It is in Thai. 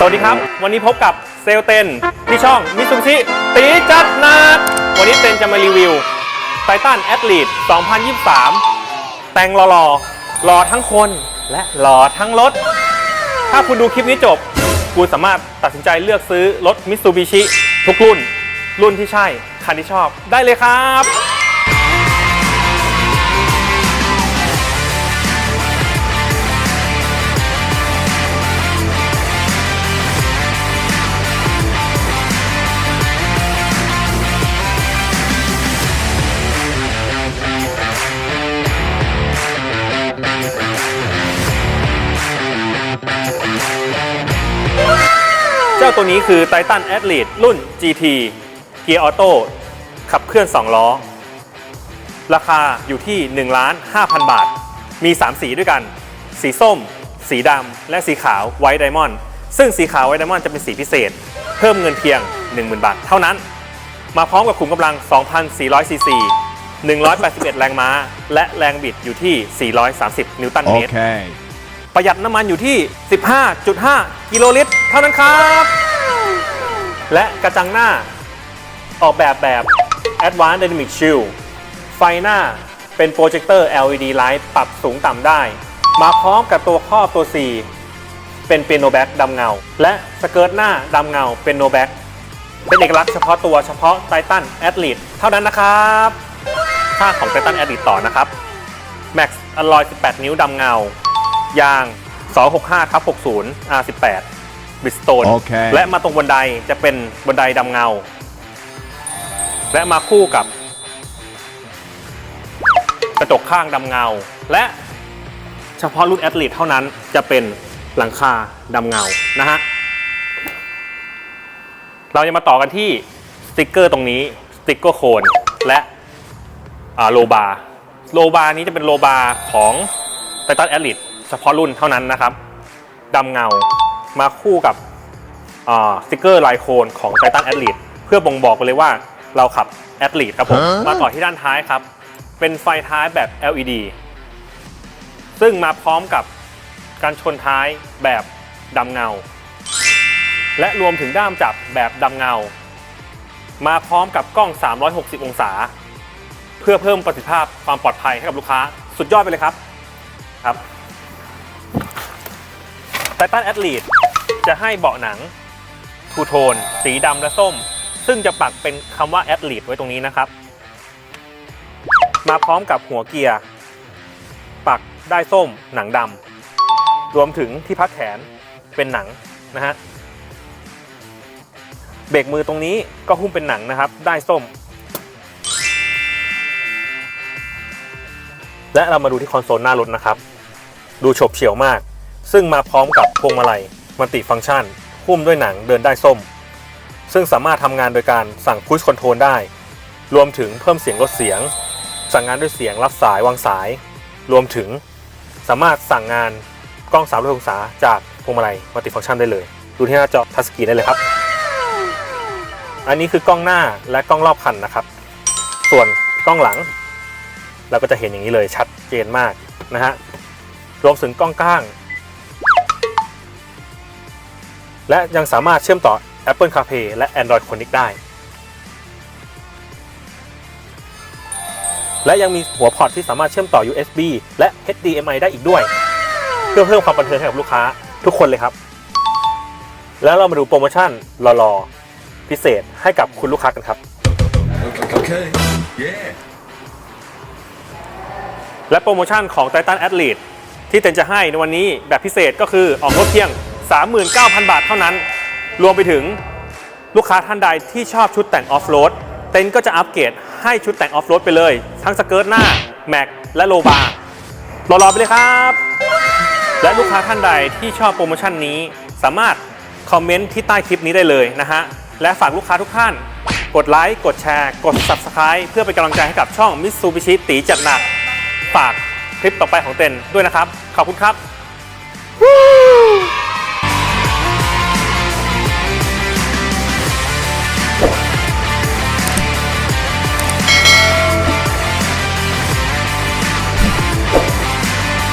สวัสดีครับ วันนี้พบกับเซลเตนที่ช่องมิซูบิชิตีจัดหนักวันนี้เตนจะมารีวิวไททันแอ e ลีด2023 แต่งหล่อๆหล่อทั้งคนและหล่อทั้งรถ ถ้าคุณดูคลิปนี้จบ คุณสามารถตัดสินใจเลือกซื้อรถมิซูบิชิทุกรุ่น รุ่นที่ใช่ คันที่ชอบได้เลยครับ เจ้าตัวนี้คือ Titan Athlete รุ่น GT เกียร์ออโต้ขับเคลื่อน 2 ล้อ ราคาอยู่ที่1ล้าน5,000 บาท มี 3 สีด้วยกัน สีส้ม สีดำ และสีขาวไวท์ไดมอนด์ซึ่งสีขาวไวท์ไดมอนด์จะเป็นสีพิเศษ เพิ่มเงินเพียง 10,000 บาท เท่านั้น มาพร้อมกับขุมกำลัง 2,400ซีซี181 แรงม้า และแรงบิดอยู่ที่ 430 นิวตันเมตร ประหยัดน้ำมันอยู่ที่ 15.5 กิโลลิตร เท่านั้นครับ และกระจังหน้าออกแบบแบบ Advanced Dynamic Shield ไฟหน้าเป็นโปรเจคเตอร์ LED Light ปรับสูงต่ำได้ มาพร้อมกับตัวครอบตัว 4 เป็นเปียโนแบ็กดำเงา และสเกิร์ตหน้าดำเงาเป็นโนแบ็กเป็นเอกลักษณ์เฉพาะตัวเฉพาะไททันแอ l ลีดเท่านั้นนะครับค่าของไททันแอ l ลีดต่อนะครับ Max อลลอย 18 นิ้วดำเงา ยาง 265ทับ60 R18 บิสโตนโอเค และมาตรงบันไดจะเป็นบันไดดำเงา และมาคู่กับ กระจกข้างดำเงา และเฉพาะรุ่นแอตลีทเท่านั้นจะเป็นหลังคาดำเงานะฮะ เราจะมาต่อกันที่สติกเกอร์ตรงนี้สติกเกอร์โคนและโลบาโลบานี้จะเป็นโลบาของไททันแอ l ลิ e เฉพาะรุ่นเท่านั้นนะครับดำเงามาคู่กับอ่าสติกเกอร์ลายโคนของไททันแอ l ลิ e เพื่อบ่งบอกไปเลยว่าเราขับแอ l ลิ e ครับผมฮะมาต่อที่ด้านท้ายครับ เป็นไฟท้ายแบบ LED ซึ่งมาพร้อมกับการชนท้ายแบบดำเงา และรวมถึงด้ามจับแบบดำเงา มาพร้อมกับกล้อง 360 องศา เพื่อเพิ่มประสิทธิภาพความปลอดภัยให้กับลูกค้า สุดยอดไปเลยครับครับ ไททันแอ l ลีดจะให้เบาะหนังทูโทน สีดำและส้ม ซึ่งจะปักเป็นคำว่าแอ l ลีดไว้ตรงนี้นะครับ มาพร้อมกับหัวเกียร์ ปักได้ส้มหนังดำรวมถึงที่พักแขนเป็นหนังนะฮะเบรกมือตรงนี้ก็หุ้มเป็นหนังนะครับ ได้ส้ม และเรามาดูที่คอนโซลหน้ารถนะครับ ดูฉบเฉี่ยวมาก ซึ่งมาพร้อมกับพวงมาลัยมัลติฟังก์ชันหุ้มด้วยหนังเดินได้ส้ม ซึ่งสามารถทำงานโดยการสั่งพุชคอนโทรลได้ รวมถึงเพิ่มเสียงลดเสียง สั่งงานด้วยเสียงรับสายวางสาย รวมถึงสามารถสั่งงานกล้อง360องศาจากพวงมาลัยมัลติฟังก์ชันได้เลย ดูที่หน้าจอทัชสกรีนได้เลยครับ อันนี้คือกล้องหน้าและกล้องรอบคันนะครับ ส่วนกล้องหลัง เราก็จะเห็นอย่างนี้เลยชัดเจนมากนะฮะรวมถึงกล้องข้าง และยังสามารถเชื่อมต่อ Apple CarPlay และ Android Connect ได้ และยังมีหัวพอร์ตที่สามารถเชื่อมต่อ USB และ HDMI ได้อีกด้วย เพื่อเพิ่มความบันเทิงให้กับลูกค้าทุกคนเลยครับ แล้วเรามาดูโปรโมชั่นรอๆพิเศษให้กับคุณลูกค้ากันครับ Okay. Yeah. และโปรโมชั่นของ Titan Athlete ที่เต็นจะให้ในวันนี้แบบพิเศษก็คือออกรถเพียง 39,000 บาทเท่านั้น รวมไปถึงลูกค้าท่านใดที่ชอบชุดแต่งออฟโรดเต็นก็จะอัปเกรดให้ชุดแต่งออฟโรดไปเลย ทั้งสเกิร์ตหน้า แม็ก และโลบาร์รอๆไปเลยครับ และลูกค้าท่านใดที่ชอบโปรโมชั่นนี้ สามารถคอมเมนต์ที่ใต้คลิปนี้ได้เลยนะฮะ และฝากลูกค้าทุกท่าน กดไลค์ กดแชร์ กด Subscribe เพื่อเป็นกำลังใจให้กับช่องมิ t ซูบิชิตีจัดหนัก ฝากคลิปต่อไปของเต็นด้วยนะครับ ขอบคุณครับ